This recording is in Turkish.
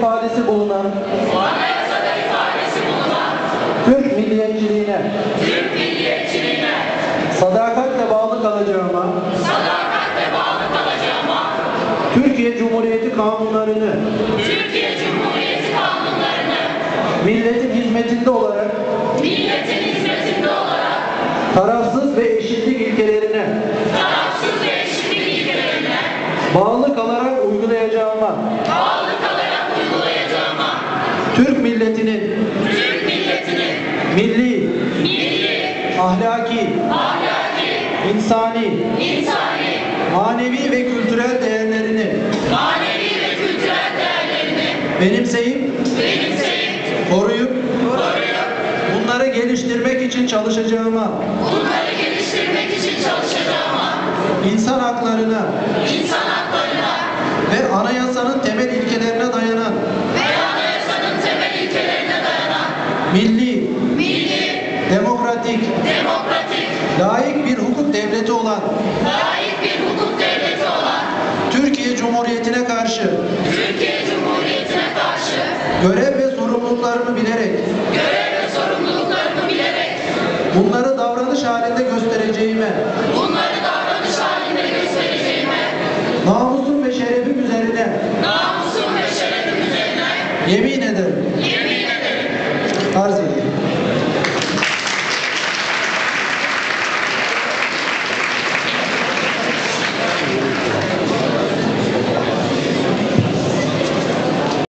ifadesi bulunan anayasada ifadesi bulunan Türk milliyetçiliğine Türk milliyetçiliğine sadakatle bağlı kalacağıma, sadakatle bağlı kalacağıma, Türkiye Cumhuriyeti kanunlarını Türkiye Cumhuriyeti kanunlarını milletin hizmetinde olarak milletin hizmetinde olarak tarafsız ve eşitlik ilkelerine tarafsız ve eşitlik ilkelerine bağlı kalarak uygulayacağıma, bağlı kalarak uygulayacağıma, Türk milletinin Türk milletinin milli, milli, ahlaki, ahlaki, insani, insani, manevi ve kültürel değerlerini. Manevi ve kültürel değerlerini. Benimseyip, benimseyip, koruyup, koruyup, bunları geliştirmek için çalışacağıma, bunları geliştirmek milli, milli, demokratik, demokratik, layık bir hukuk devleti olan layık bir hukuk devleti olan Türkiye Cumhuriyeti'ne karşı Türkiye Cumhuriyeti'ne karşı görev ve sorumluluklarımı bilerek görev ve sorumluluklarımı bilerek bunları davranış halinde göstereceğime, bunları davranış halinde göstereceğime, namusum ve şerefim üzerine namusum ve şerefim üzerine yemin ederim, yemin ederim. arz edeyim.